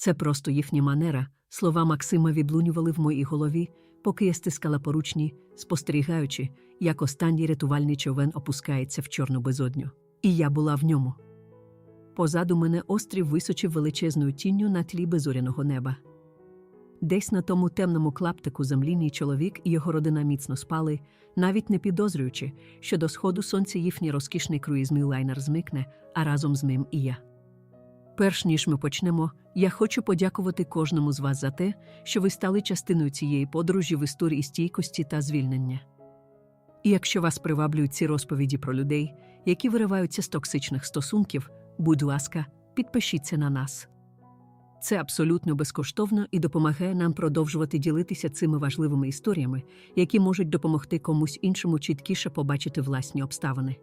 Це просто їхня манера. Слова Максима відлунювали в моїй голові, поки я стискала поручні, спостерігаючи, як останній рятувальний човен опускається в чорну безодню. І я була в ньому. Позаду мене острів височив величезною тінню на тлі безоряного неба. Десь на тому темному клаптику землі мій чоловік і його родина міцно спали, навіть не підозрюючи, що до сходу сонця їхній розкішний круїзний лайнер змикне, а разом з ним і я. Перш ніж ми почнемо, я хочу подякувати кожному з вас за те, що ви стали частиною цієї подорожі в історії стійкості та звільнення. І якщо вас приваблюють ці розповіді про людей, які вириваються з токсичних стосунків, будь ласка, підпишіться на нас. Це абсолютно безкоштовно і допомагає нам продовжувати ділитися цими важливими історіями, які можуть допомогти комусь іншому чіткіше побачити власні обставини.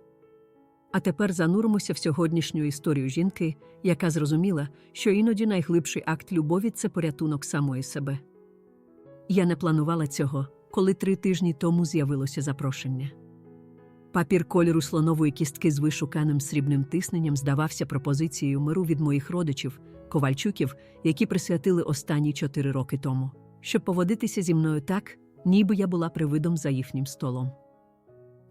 А тепер зануримося в сьогоднішню історію жінки, яка зрозуміла, що іноді найглибший акт любові це порятунок самої себе. Я не планувала цього, коли три тижні тому з'явилося запрошення. Папір кольору слонової кістки з вишуканим срібним тисненням здавався пропозицією миру від моїх родичів, ковальчуків, які присвятили останні чотири роки тому, щоб поводитися зі мною так, ніби я була привидом за їхнім столом.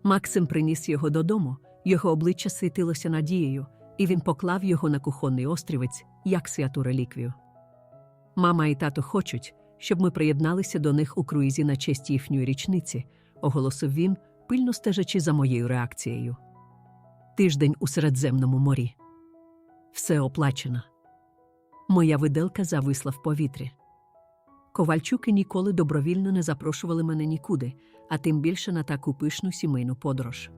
Максим приніс його додому, його обличчя світилося надією, і він поклав його на кухонний острівець, як святу реліквію. Мама і тато хочуть, щоб ми приєдналися до них у круїзі на честь їхньої річниці, оголосив він, пильно стежачи за моєю реакцією. Тиждень у Середземному морі. Все оплачено. Моя виделка зависла в повітрі. Ковальчуки ніколи добровільно не запрошували мене нікуди, а тим більше на таку пишну сімейну подорож.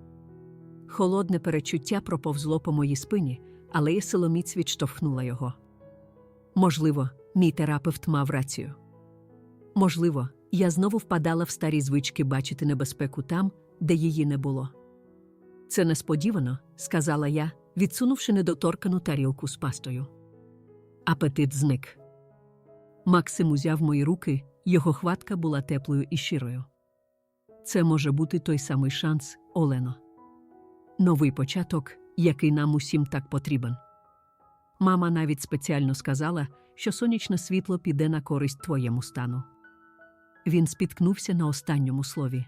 Холодне перечуття проповзло по моїй спині, але я силоміць відштовхнула його. Можливо, мій терапевт мав рацію. Можливо, я знову впадала в старі звички бачити небезпеку там, де її не було. Це несподівано, сказала я, відсунувши недоторкану тарілку з пастою. Апетит зник. Максим узяв мої руки, його хватка була теплою і щирою. Це може бути той самий шанс, Олено. Новий початок, який нам усім так потрібен. Мама навіть спеціально сказала, що сонячне світло піде на користь твоєму стану. Він спіткнувся на останньому слові.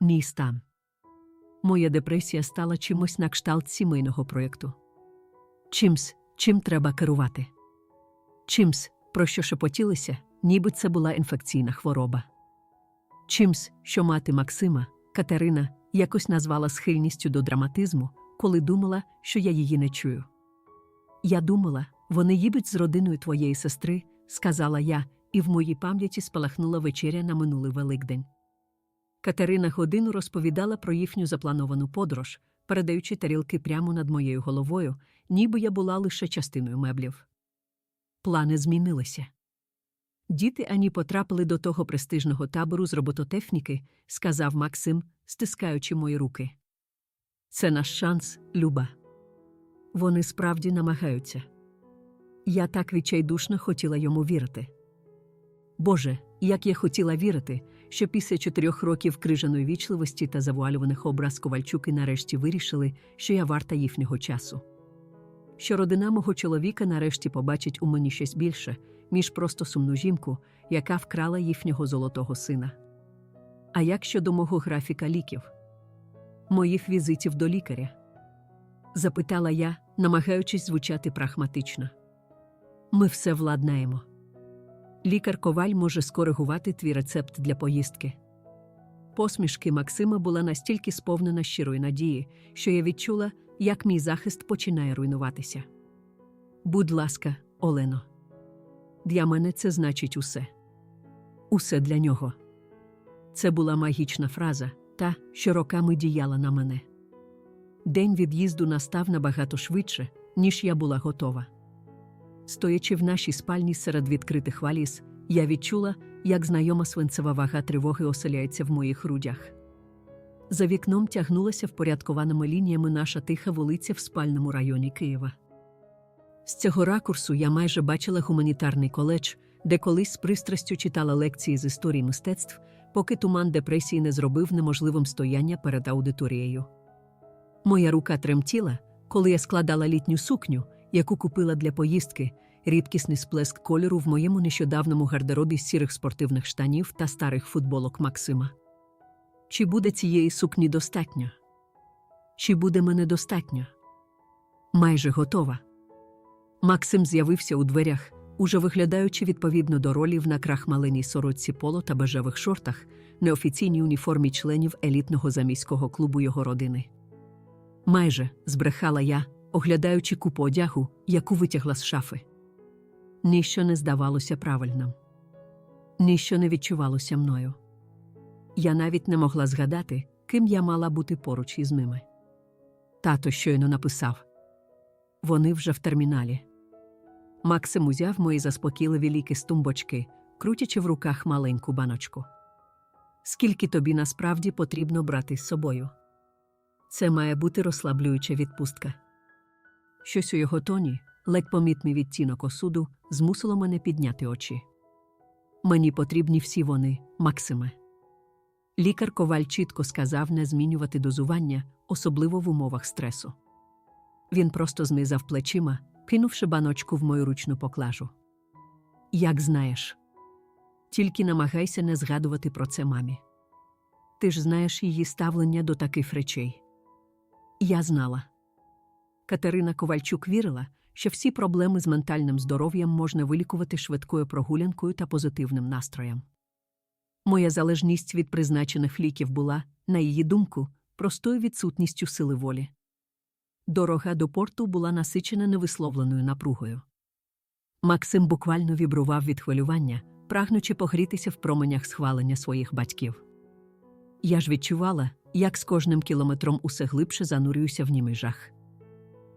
Мій стан. Моя депресія стала чимось на кшталт сімейного проєкту. Чимсь, чим треба керувати. Чимсь, про що шепотілися, ніби це була інфекційна хвороба. Чимсь, що мати Максима, Катерина, якось назвала схильністю до драматизму, коли думала, що я її не чую. Я думала, вони їдуть з родиною твоєї сестри, сказала я, і в моїй пам'яті спалахнула вечеря на минулий Великдень. Катерина годину розповідала про їхню заплановану подорож, передаючи тарілки прямо над моєю головою, ніби я була лише частиною меблів. Плани змінилися. Діти ані потрапили до того престижного табору з робототехніки, сказав Максим, стискаючи мої руки. Це наш шанс, Люба. Вони справді намагаються. Я так відчайдушно хотіла йому вірити. Боже, як я хотіла вірити, що після чотирьох років крижаної вічливості та завуалюваних образ Ковальчуки нарешті вирішили, що я варта їхнього часу. Що родина мого чоловіка нарешті побачить у мені щось більше, ніж просто сумну жінку, яка вкрала їхнього золотого сина. А як щодо мого графіка ліків? Моїх візитів до лікаря? запитала я, намагаючись звучати прагматично. Ми все владнаємо. Лікар Коваль може скоригувати твій рецепт для поїздки. Посмішки Максима була настільки сповнена щирої надії, що я відчула, як мій захист починає руйнуватися. Будь ласка, Олено. Для мене це значить усе. Усе для нього. Це була магічна фраза, та, що роками діяла на мене. День від'їзду настав набагато швидше, ніж я була готова. Стоячи в нашій спальні серед відкритих валіз, я відчула, як знайома свинцева вага тривоги оселяється в моїх грудях. За вікном тягнулася впорядкованими лініями наша тиха вулиця в спальному районі Києва. З цього ракурсу я майже бачила гуманітарний коледж, де колись з пристрастю читала лекції з історії мистецтв, поки туман депресії не зробив неможливим стояння перед аудиторією. Моя рука тремтіла, коли я складала літню сукню, яку купила для поїздки, рідкісний сплеск кольору в моєму нещодавному гардеробі сірих спортивних штанів та старих футболок Максима. Чи буде цієї сукні достатньо? Чи буде мене достатньо? Майже готова. Максим з'явився у дверях, уже виглядаючи відповідно до ролі в накрахмаленій сорочці поло та бежевих шортах, неофіційній уніформі членів елітного заміського клубу його родини. Майже збрехала я, оглядаючи купу одягу, яку витягла з шафи. Ніщо не здавалося правильним. Ніщо не відчувалося мною. Я навіть не могла згадати, ким я мала бути поруч із ними. Тато щойно написав вони вже в терміналі. Максим узяв мої заспокійливі ліки з тумбочки, крутячи в руках маленьку баночку. Скільки тобі насправді потрібно брати з собою? Це має бути розслаблююча відпустка. Щось у його тоні, ледь помітний відтінок осуду, змусило мене підняти очі. Мені потрібні всі вони, Максиме. Лікар Коваль чітко сказав не змінювати дозування, особливо в умовах стресу. Він просто знизав плечима, кинувши баночку в мою ручну поклажу. Як знаєш, тільки намагайся не згадувати про це мамі. Ти ж знаєш її ставлення до таких речей. Я знала. Катерина Ковальчук вірила, що всі проблеми з ментальним здоров'ям можна вилікувати швидкою прогулянкою та позитивним настроєм. Моя залежність від призначених ліків була, на її думку, простою відсутністю сили волі. Дорога до порту була насичена невисловленою напругою. Максим буквально вібрував від хвилювання, прагнучи погрітися в променях схвалення своїх батьків. Я ж відчувала, як з кожним кілометром усе глибше занурююся в німий жах.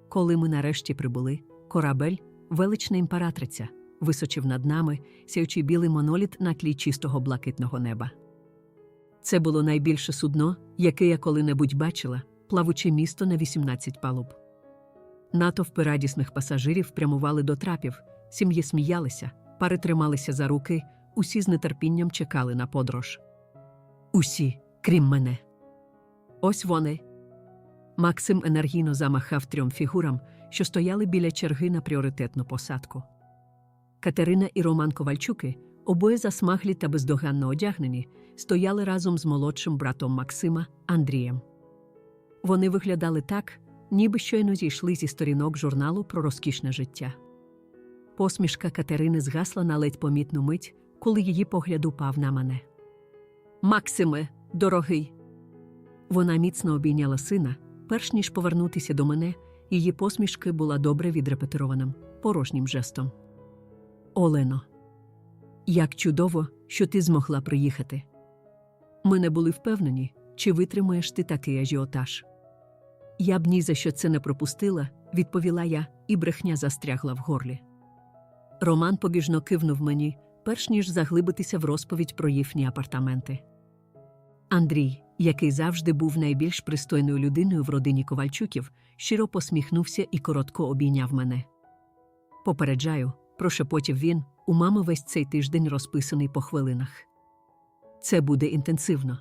Коли ми нарешті прибули, корабель, велична імператриця, височив над нами, сяючи білий моноліт на тлі чистого блакитного неба. Це було найбільше судно, яке я коли-небудь бачила, плавуче місто на 18 палуб. Натовпи радісних пасажирів прямували до трапів, сім'ї сміялися, пари трималися за руки, усі з нетерпінням чекали на подорож. Усі, крім мене. Ось вони. Максим енергійно замахав трьом фігурам, що стояли біля черги на пріоритетну посадку. Катерина і Роман Ковальчуки, обоє засмаглі та бездоганно одягнені, стояли разом з молодшим братом Максима Андрієм. Вони виглядали так, ніби щойно зійшли зі сторінок журналу про розкішне життя. Посмішка Катерини згасла на ледь помітну мить, коли її погляд упав на мене. Максиме, дорогий. Вона міцно обійняла сина, перш ніж повернутися до мене, її посмішки була добре відрепетированим, порожнім жестом. Олено, як чудово, що ти змогла приїхати. Ми не були впевнені, чи витримаєш ти такий ажіотаж. Я б ні за що це не пропустила, відповіла я, і брехня застрягла в горлі. Роман побіжно кивнув мені, перш ніж заглибитися в розповідь про їхні апартаменти. Андрій, який завжди був найбільш пристойною людиною в родині Ковальчуків, щиро посміхнувся і коротко обійняв мене. Попереджаю, прошепотів він, у мами весь цей тиждень розписаний по хвилинах. Це буде інтенсивно.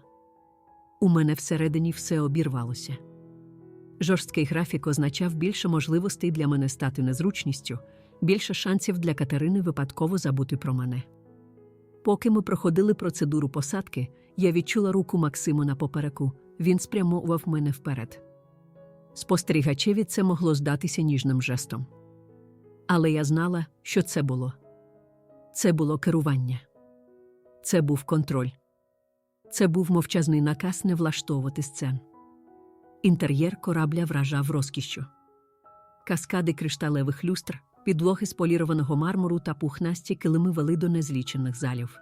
У мене всередині все обірвалося. Жорсткий графік означав більше можливостей для мене стати незручністю, більше шансів для Катерини випадково забути про мене. Поки ми проходили процедуру посадки, я відчула руку Максиму на попереку, він спрямовував мене вперед. Спостерігачеві це могло здатися ніжним жестом. Але я знала, що це було. Це було керування. Це був контроль. Це був мовчазний наказ не влаштовувати сцен. Інтер'єр корабля вражав розкішшю. Каскади кришталевих люстр, підлоги з полірованого мармуру та пухнасті килими вели до незлічених залів.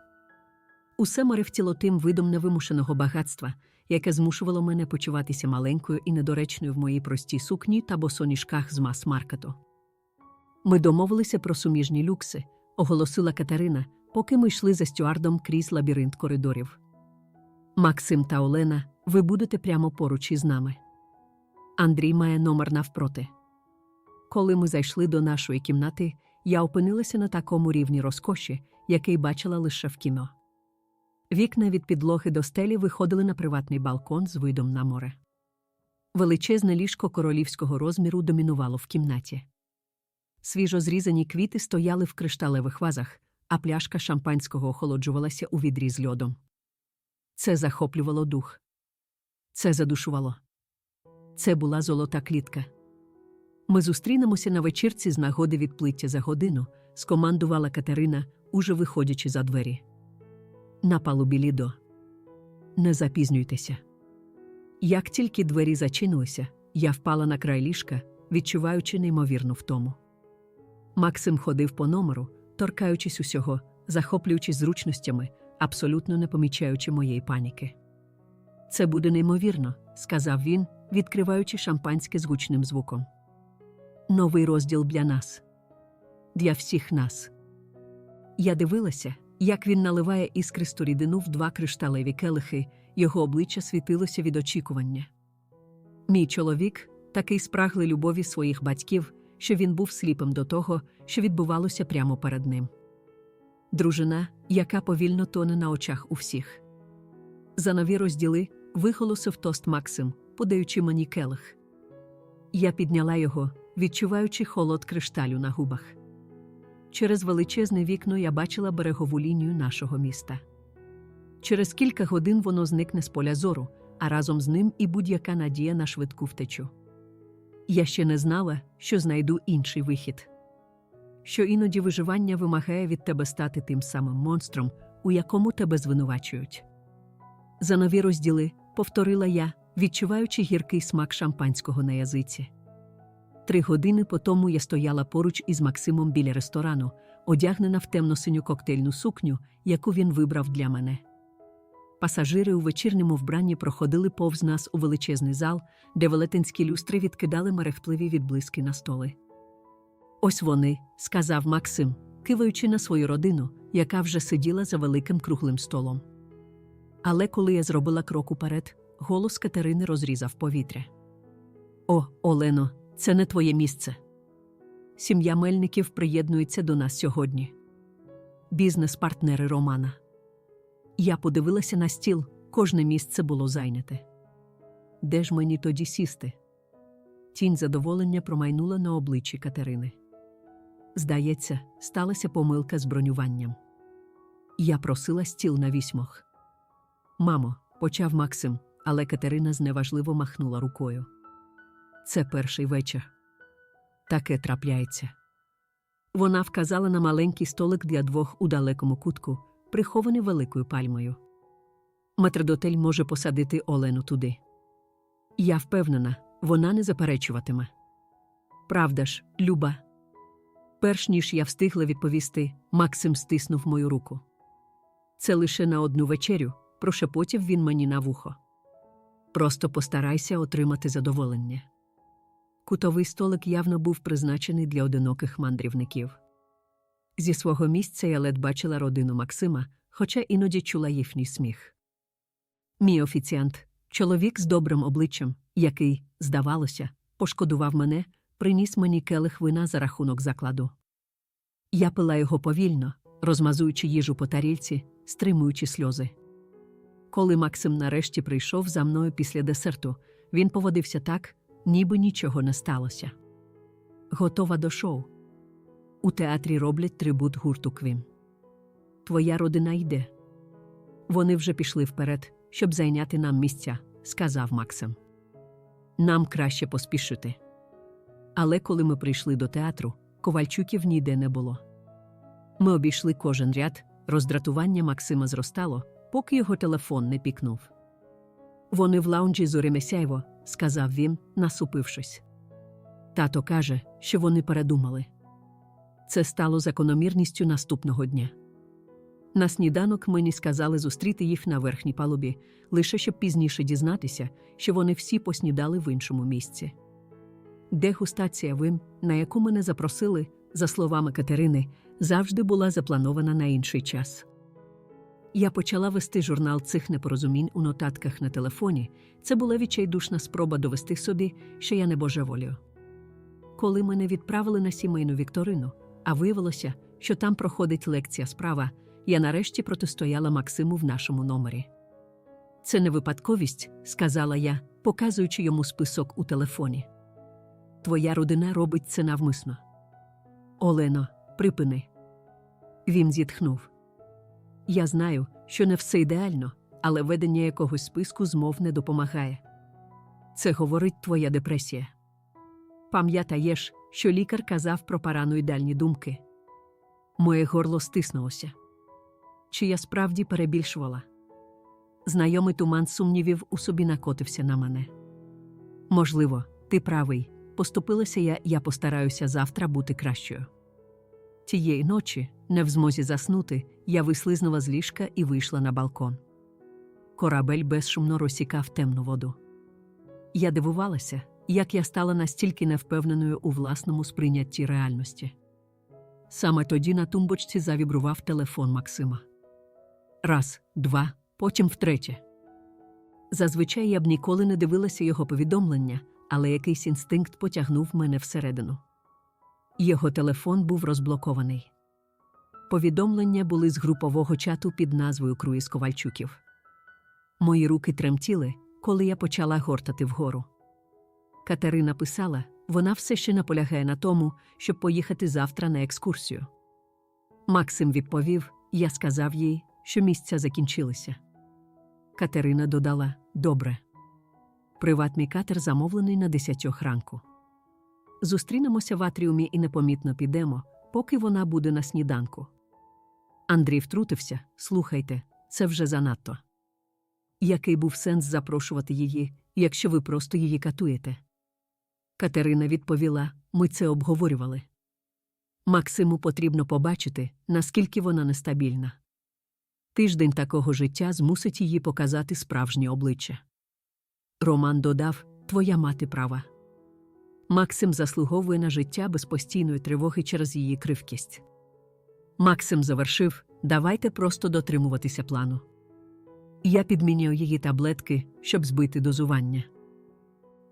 Усе мерехтіло тим видом невимушеного багатства, яке змушувало мене почуватися маленькою і недоречною в моїй простій сукні та босоніжках з мас-маркету. Ми домовилися про суміжні люкси, оголосила Катерина, поки ми йшли за стюардом крізь лабіринт коридорів. Максим та Олена, ви будете прямо поруч із нами. Андрій має номер навпроти. Коли ми зайшли до нашої кімнати, я опинилася на такому рівні розкоші, який бачила лише в кіно. Вікна від підлоги до стелі виходили на приватний балкон з видом на море. Величезне ліжко королівського розміру домінувало в кімнаті. Свіжо зрізані квіти стояли в кришталевих вазах, а пляшка шампанського охолоджувалася у відрі з льодом. Це захоплювало дух. Це задушувало. Це була золота клітка. Ми зустрінемося на вечірці з нагоди відплиття за годину, скомандувала Катерина, уже виходячи за двері. На палубі лідо. Не запізнюйтеся. Як тільки двері зачинилися, я впала на край ліжка, відчуваючи неймовірну втому. Максим ходив по номеру, торкаючись усього, захоплюючись зручностями, абсолютно не помічаючи моєї паніки. Це буде неймовірно, сказав він, відкриваючи шампанське з гучним звуком. Новий розділ для нас. Для всіх нас. Я дивилася, як він наливає іскристу рідину в два кришталеві келихи, його обличчя світилося від очікування. Мій чоловік такий спраглий любові своїх батьків, що він був сліпим до того, що відбувалося прямо перед ним. Дружина, яка повільно тоне на очах у всіх. За нові розділи виголосив тост Максим, подаючи мені келих. Я підняла його, відчуваючи холод кришталю на губах. Через величезне вікно я бачила берегову лінію нашого міста. Через кілька годин воно зникне з поля зору, а разом з ним і будь-яка надія на швидку втечу. Я ще не знала, що знайду інший вихід. Що іноді виживання вимагає від тебе стати тим самим монстром, у якому тебе звинувачують. За нові розділи повторила я, відчуваючи гіркий смак шампанського на язиці. Три години по тому я стояла поруч із Максимом біля ресторану, одягнена в темно-синю коктейльну сукню, яку він вибрав для мене. Пасажири у вечірньому вбранні проходили повз нас у величезний зал, де велетенські люстри відкидали мерехтливі відблиски на столи. Ось вони, сказав Максим, киваючи на свою родину, яка вже сиділа за великим круглим столом. Але коли я зробила крок уперед, голос Катерини розрізав повітря. О, Олено, це не твоє місце. Сім'я Мельників приєднується до нас сьогодні. Бізнес-партнери Романа. Я подивилася на стіл, кожне місце було зайняте. Де ж мені тоді сісти? Тінь задоволення промайнула на обличчі Катерини. Здається, сталася помилка з бронюванням. Я просила стіл на вісьмох. Мамо, почав Максим, але Катерина зневажливо махнула рукою. Це перший вечір. Таке трапляється. Вона вказала на маленький столик для двох у далекому кутку, прихований великою пальмою. Матридотель може посадити Олену туди. Я впевнена, вона не заперечуватиме. Правда ж, Люба. Перш ніж я встигла відповісти, Максим стиснув мою руку. Це лише на одну вечерю, прошепотів він мені на вухо. Просто постарайся отримати задоволення. Кутовий столик явно був призначений для одиноких мандрівників. Зі свого місця я ледь бачила родину Максима, хоча іноді чула їхній сміх. Мій офіціант, чоловік з добрим обличчям, який, здавалося, пошкодував мене, приніс мені келих вина за рахунок закладу. Я пила його повільно, розмазуючи їжу по тарільці, стримуючи сльози. Коли Максим нарешті прийшов за мною після десерту, він поводився так, ніби нічого не сталося. Готова до шоу. У театрі роблять трибут гурту Квім. Твоя родина йде. Вони вже пішли вперед, щоб зайняти нам місця, сказав Максим. Нам краще поспішити. Але коли ми прийшли до театру, ковальчуків ніде не було. Ми обійшли кожен ряд, роздратування Максима зростало, поки його телефон не пікнув. Вони в лаунджі Зоремесяйво, сказав він, насупившись. Тато каже, що вони передумали. Це стало закономірністю наступного дня. На сніданок мені сказали зустріти їх на верхній палубі, лише щоб пізніше дізнатися, що вони всі поснідали в іншому місці. Дегустація вин, на яку мене запросили, за словами Катерини, завжди була запланована на інший час. Я почала вести журнал цих непорозумінь у нотатках на телефоні. Це була відчайдушна спроба довести собі, що я не божеволію. Коли мене відправили на сімейну вікторину, а виявилося, що там проходить лекція справа, я нарешті протистояла Максиму в нашому номері. Це не випадковість, сказала я, показуючи йому список у телефоні. Твоя родина робить це навмисно. Олено, припини. Він зітхнув. Я знаю, що не все ідеально, але ведення якогось списку змов не допомагає. Це говорить твоя депресія. Пам'ятаєш, що лікар казав про параноїдальні думки. Моє горло стиснулося. Чи я справді перебільшувала? Знайомий туман сумнівів у собі накотився на мене. Можливо, ти правий. Поступилася я, я постараюся завтра бути кращою. Тієї ночі, не в змозі заснути, я вислизнула з ліжка і вийшла на балкон. Корабель безшумно розсікав темну воду. Я дивувалася, як я стала настільки невпевненою у власному сприйнятті реальності. Саме тоді на тумбочці завібрував телефон Максима. Раз, два, потім втретє. Зазвичай я б ніколи не дивилася його повідомлення, але якийсь інстинкт потягнув мене всередину. Його телефон був розблокований. Повідомлення були з групового чату під назвою Круїз Ковальчуків. Мої руки тремтіли, коли я почала гортати вгору. Катерина писала, вона все ще наполягає на тому, щоб поїхати завтра на екскурсію. Максим відповів, я сказав їй, що місця закінчилися. Катерина додала добре. Приватний катер замовлений на десятьох ранку. Зустрінемося в атріумі і непомітно підемо, поки вона буде на сніданку. Андрій втрутився слухайте, це вже занадто. Який був сенс запрошувати її, якщо ви просто її катуєте? Катерина відповіла ми це обговорювали. Максиму потрібно побачити, наскільки вона нестабільна. Тиждень такого життя змусить її показати справжнє обличчя. Роман додав Твоя мати права. Максим заслуговує на життя без постійної тривоги через її кривкість. Максим завершив Давайте просто дотримуватися плану. Я підмінюю її таблетки, щоб збити дозування.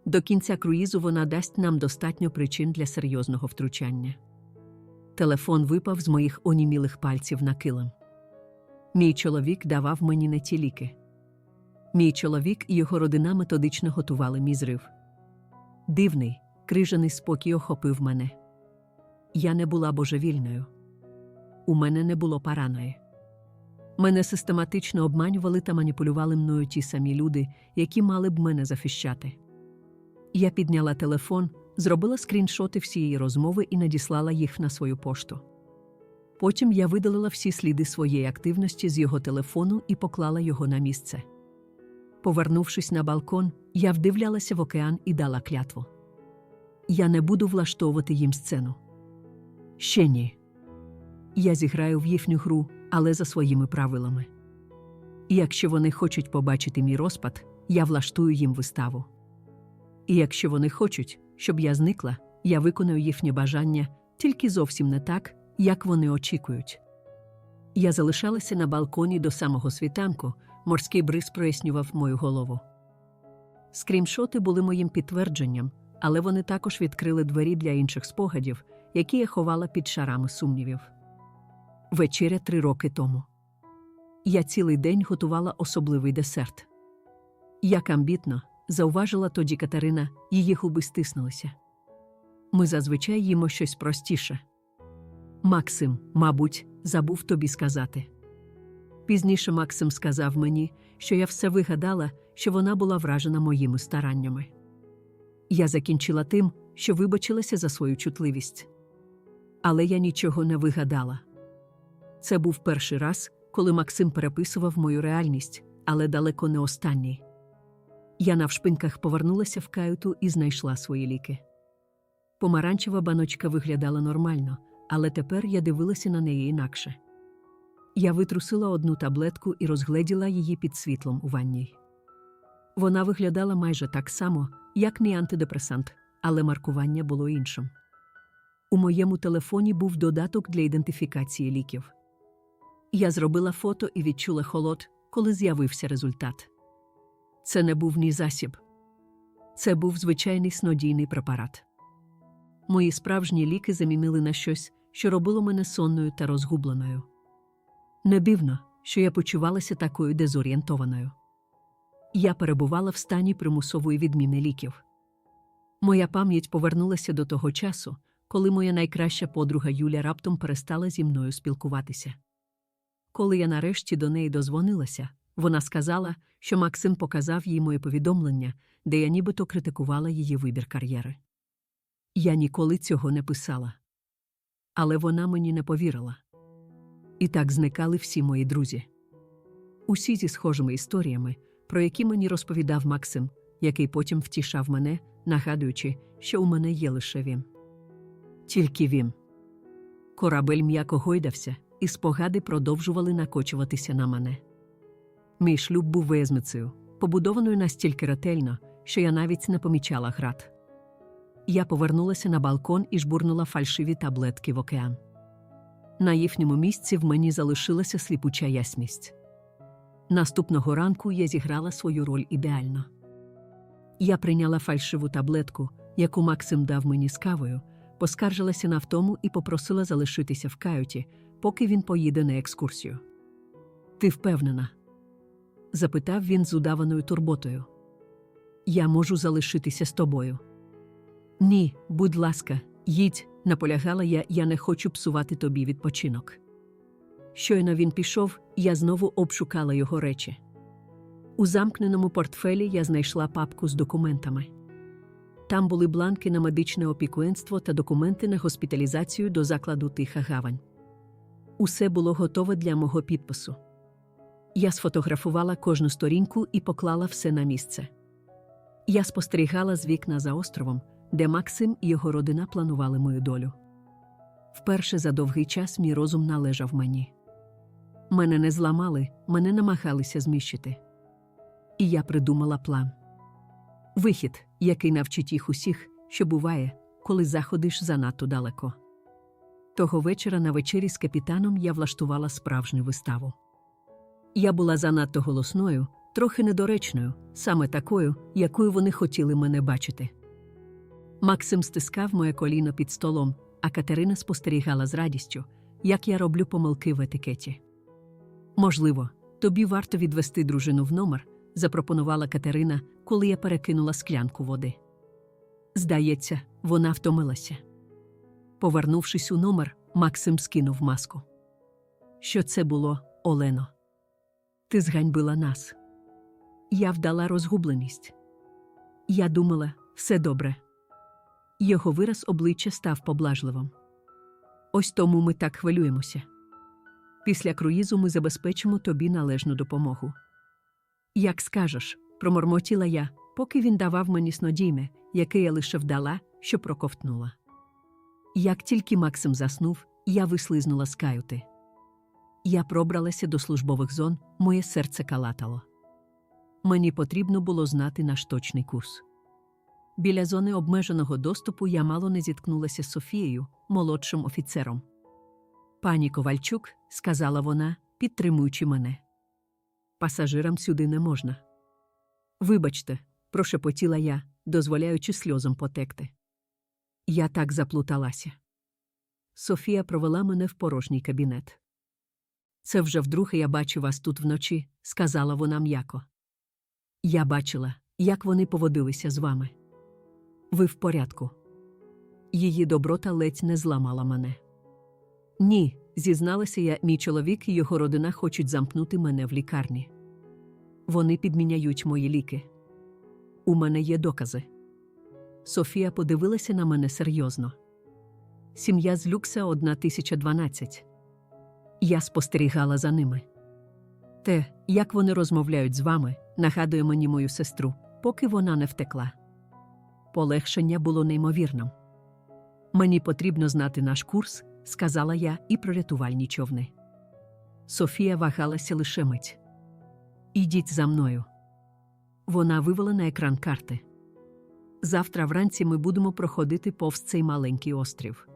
До кінця круїзу вона дасть нам достатньо причин для серйозного втручання. Телефон випав з моїх онімілих пальців на килим. Мій чоловік давав мені не ті ліки. Мій чоловік і його родина методично готували мій зрив. Дивний, крижаний спокій охопив мене. Я не була божевільною. У мене не було параної. Мене систематично обманювали та маніпулювали мною ті самі люди, які мали б мене захищати. Я підняла телефон, зробила скріншоти всієї розмови і надіслала їх на свою пошту. Потім я видалила всі сліди своєї активності з його телефону і поклала його на місце. Повернувшись на балкон, я вдивлялася в океан і дала клятву. Я не буду влаштовувати їм сцену. Ще ні. Я зіграю в їхню гру, але за своїми правилами. І якщо вони хочуть побачити мій розпад, я влаштую їм виставу. І якщо вони хочуть, щоб я зникла, я виконаю їхнє бажання тільки зовсім не так, як вони очікують. Я залишалася на балконі до самого світанку, морський бриз прояснював мою голову. Скріншоти були моїм підтвердженням, але вони також відкрили двері для інших спогадів, які я ховала під шарами сумнівів. Вечеря три роки тому. Я цілий день готувала особливий десерт. Як амбітно, зауважила тоді Катерина, її губи стиснулися. Ми зазвичай їмо щось простіше. Максим, мабуть, забув тобі сказати. Пізніше Максим сказав мені, що я все вигадала, що вона була вражена моїми стараннями. Я закінчила тим, що вибачилася за свою чутливість. Але я нічого не вигадала. Це був перший раз, коли Максим переписував мою реальність, але далеко не останній. Я навшпиньках повернулася в каюту і знайшла свої ліки. Помаранчева баночка виглядала нормально, але тепер я дивилася на неї інакше. Я витрусила одну таблетку і розгледіла її під світлом у ванній. Вона виглядала майже так само, як мій антидепресант, але маркування було іншим. У моєму телефоні був додаток для ідентифікації ліків. Я зробила фото і відчула холод, коли з'явився результат. Це не був ні засіб, це був звичайний снодійний препарат. Мої справжні ліки замінили на щось, що робило мене сонною та розгубленою. Не дивно, що я почувалася такою дезорієнтованою. Я перебувала в стані примусової відміни ліків. Моя пам'ять повернулася до того часу, коли моя найкраща подруга Юля раптом перестала зі мною спілкуватися. Коли я нарешті до неї дозвонилася, вона сказала, що Максим показав їй моє повідомлення, де я нібито критикувала її вибір кар'єри. Я ніколи цього не писала. Але вона мені не повірила. І так зникали всі мої друзі. Усі зі схожими історіями, про які мені розповідав Максим, який потім втішав мене, нагадуючи, що у мене є лише він. Тільки він. Корабель м'яко гойдався, і спогади продовжували накочуватися на мене. Мій шлюб був виязницею, побудованою настільки ретельно, що я навіть не помічала град. Я повернулася на балкон і жбурнула фальшиві таблетки в океан. На їхньому місці в мені залишилася сліпуча ясність. Наступного ранку я зіграла свою роль ідеально. Я прийняла фальшиву таблетку, яку Максим дав мені з кавою, поскаржилася на втому і попросила залишитися в каюті, поки він поїде на екскурсію. Ти впевнена? запитав він з удаваною турботою. Я можу залишитися з тобою. Ні, будь ласка, їдь, наполягала я, я не хочу псувати тобі відпочинок. Щойно він пішов, я знову обшукала його речі. У замкненому портфелі я знайшла папку з документами. Там були бланки на медичне опікунство та документи на госпіталізацію до закладу Тиха Гавань. Усе було готове для мого підпису. Я сфотографувала кожну сторінку і поклала все на місце. Я спостерігала з вікна за островом, де Максим і його родина планували мою долю. Вперше за довгий час мій розум належав мені. Мене не зламали, мене намагалися зміщити. І я придумала план. Вихід, який навчить їх усіх, що буває, коли заходиш занадто далеко. Того вечора на вечері з капітаном я влаштувала справжню виставу. Я була занадто голосною, трохи недоречною, саме такою, якою вони хотіли мене бачити. Максим стискав моє коліно під столом, а Катерина спостерігала з радістю, як я роблю помилки в етикеті. Можливо, тобі варто відвести дружину в номер, запропонувала Катерина, коли я перекинула склянку води. Здається, вона втомилася. Повернувшись у номер, Максим скинув маску. Що це було, Олено? Ти зганьбила нас. Я вдала розгубленість. Я думала, все добре. Його вираз обличчя став поблажливим. Ось тому ми так хвилюємося. Після круїзу ми забезпечимо тобі належну допомогу. Як скажеш, промормотіла я, поки він давав мені снодійне, яке я лише вдала, що проковтнула. Як тільки Максим заснув, я вислизнула з каюти. Я пробралася до службових зон, моє серце калатало. Мені потрібно було знати наш точний курс. Біля зони обмеженого доступу я мало не зіткнулася з Софією, молодшим офіцером. Пані Ковальчук, сказала вона, підтримуючи мене. Пасажирам сюди не можна. Вибачте, прошепотіла я, дозволяючи сльозам потекти. Я так заплуталася. Софія провела мене в порожній кабінет. Це вже вдруге я бачу вас тут вночі, сказала вона м'яко. Я бачила, як вони поводилися з вами. Ви в порядку. Її доброта ледь не зламала мене. Ні, зізналася я, мій чоловік і його родина хочуть замкнути мене в лікарні. Вони підміняють мої ліки. У мене є докази. Софія подивилася на мене серйозно. Сім'я з люкса 1012. Я спостерігала за ними. Те, як вони розмовляють з вами, нагадує мені мою сестру, поки вона не втекла. Полегшення було неймовірним. Мені потрібно знати наш курс, сказала я і про рятувальні човни. Софія вагалася лише мить. Ідіть за мною. Вона вивела на екран карти. Завтра вранці ми будемо проходити повз цей маленький острів.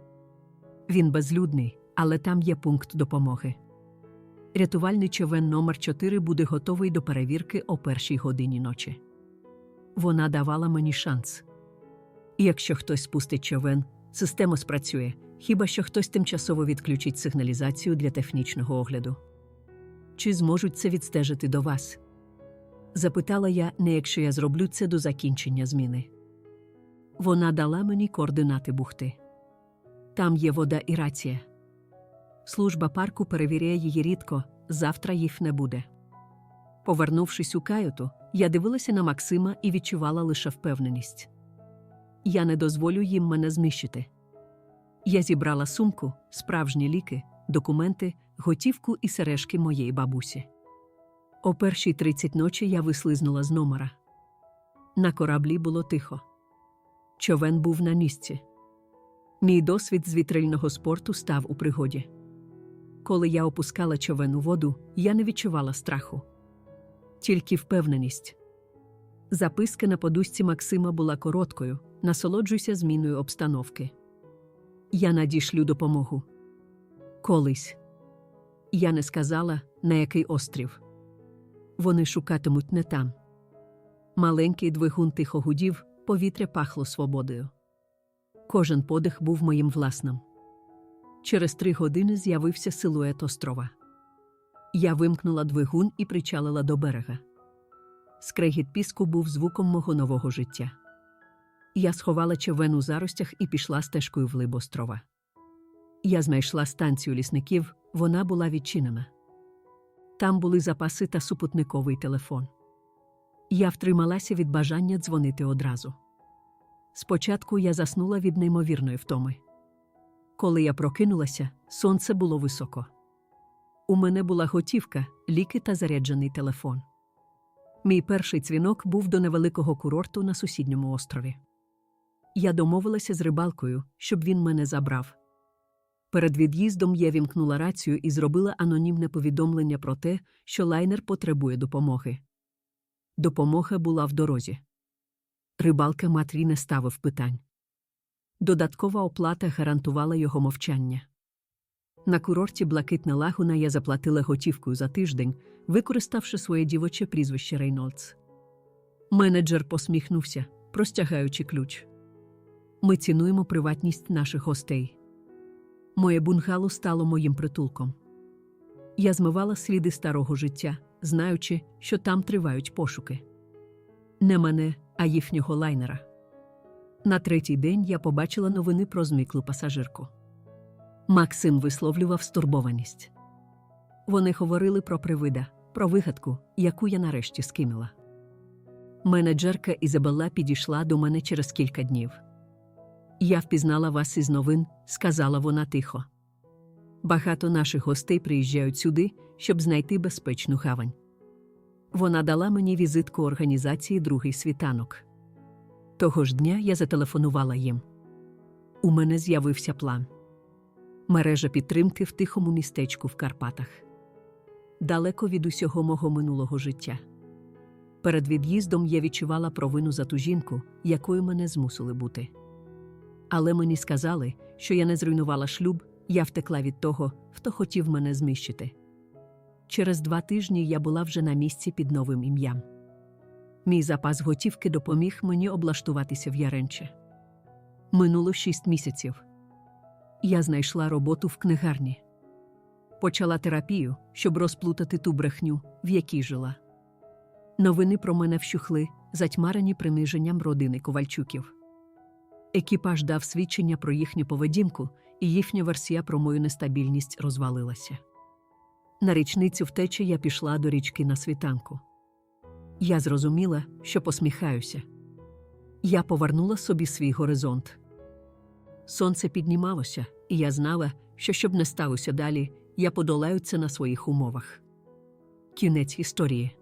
Він безлюдний, але там є пункт допомоги. Рятувальний човен номер 4 буде готовий до перевірки о першій годині ночі. Вона давала мені шанс. Якщо хтось спустить човен, система спрацює, хіба що хтось тимчасово відключить сигналізацію для технічного огляду. Чи зможуть це відстежити до вас? Запитала я, не якщо я зроблю це до закінчення зміни. Вона дала мені координати бухти. Там є вода і рація. Служба парку перевіряє її рідко, завтра їх не буде. Повернувшись у каюту, я дивилася на Максима і відчувала лише впевненість. Я не дозволю їм мене зміщити. Я зібрала сумку, справжні ліки, документи, готівку і сережки моєї бабусі. О першій тридцять ночі я вислизнула з номера. На кораблі було тихо. Човен був на місці. Мій досвід з вітрильного спорту став у пригоді. Коли я опускала човен у воду, я не відчувала страху, тільки впевненість. Записка на подушці Максима була короткою, насолоджуйся зміною обстановки. Я надішлю допомогу. Колись. Я не сказала, на який острів. Вони шукатимуть не там. Маленький двигун тихо гудів, повітря пахло свободою. Кожен подих був моїм власним. Через три години з'явився силует острова. Я вимкнула двигун і причалила до берега. Скрегіт піску був звуком мого нового життя. Я сховала човен у заростях і пішла стежкою вглиб острова. Я знайшла станцію лісників, вона була відчинена. Там були запаси та супутниковий телефон. Я втрималася від бажання дзвонити одразу. Спочатку я заснула від неймовірної втоми. Коли я прокинулася, сонце було високо. У мене була готівка, ліки та заряджений телефон. Мій перший дзвінок був до невеликого курорту на сусідньому острові. Я домовилася з рибалкою, щоб він мене забрав. Перед від'їздом я вімкнула рацію і зробила анонімне повідомлення про те, що лайнер потребує допомоги. Допомога була в дорозі. Рибалка Матрі не ставив питань. Додаткова оплата гарантувала його мовчання. На курорті Блакитна Лагуна я заплатила готівкою за тиждень, використавши своє дівоче прізвище Рейнольдс. Менеджер посміхнувся, простягаючи ключ. Ми цінуємо приватність наших гостей. Моє бунгало стало моїм притулком. Я змивала сліди старого життя, знаючи, що там тривають пошуки. Не мене, а їхнього лайнера. На третій день я побачила новини про зміклу пасажирку. Максим висловлював стурбованість. Вони говорили про привида, про вигадку, яку я нарешті скинула. Менеджерка Ізабелла підійшла до мене через кілька днів. Я впізнала вас із новин, сказала вона тихо. Багато наших гостей приїжджають сюди, щоб знайти безпечну гавань. Вона дала мені візитку організації Другий світанок. Того ж дня я зателефонувала їм. У мене з'явився план мережа підтримки в тихому містечку в Карпатах. Далеко від усього мого минулого життя. Перед від'їздом я відчувала провину за ту жінку, якою мене змусили бути. Але мені сказали, що я не зруйнувала шлюб, я втекла від того, хто хотів мене зміщити. Через два тижні я була вже на місці під новим ім'ям. Мій запас готівки допоміг мені облаштуватися в Яренче. Минуло шість місяців. Я знайшла роботу в книгарні. Почала терапію, щоб розплутати ту брехню, в якій жила. Новини про мене вщухли, затьмарені приниженням родини Ковальчуків. Екіпаж дав свідчення про їхню поведінку, і їхня версія про мою нестабільність розвалилася. На річницю втечі я пішла до річки на світанку. Я зрозуміла, що посміхаюся. Я повернула собі свій горизонт. Сонце піднімалося, і я знала, що щоб не сталося далі, я подолаю це на своїх умовах. Кінець історії.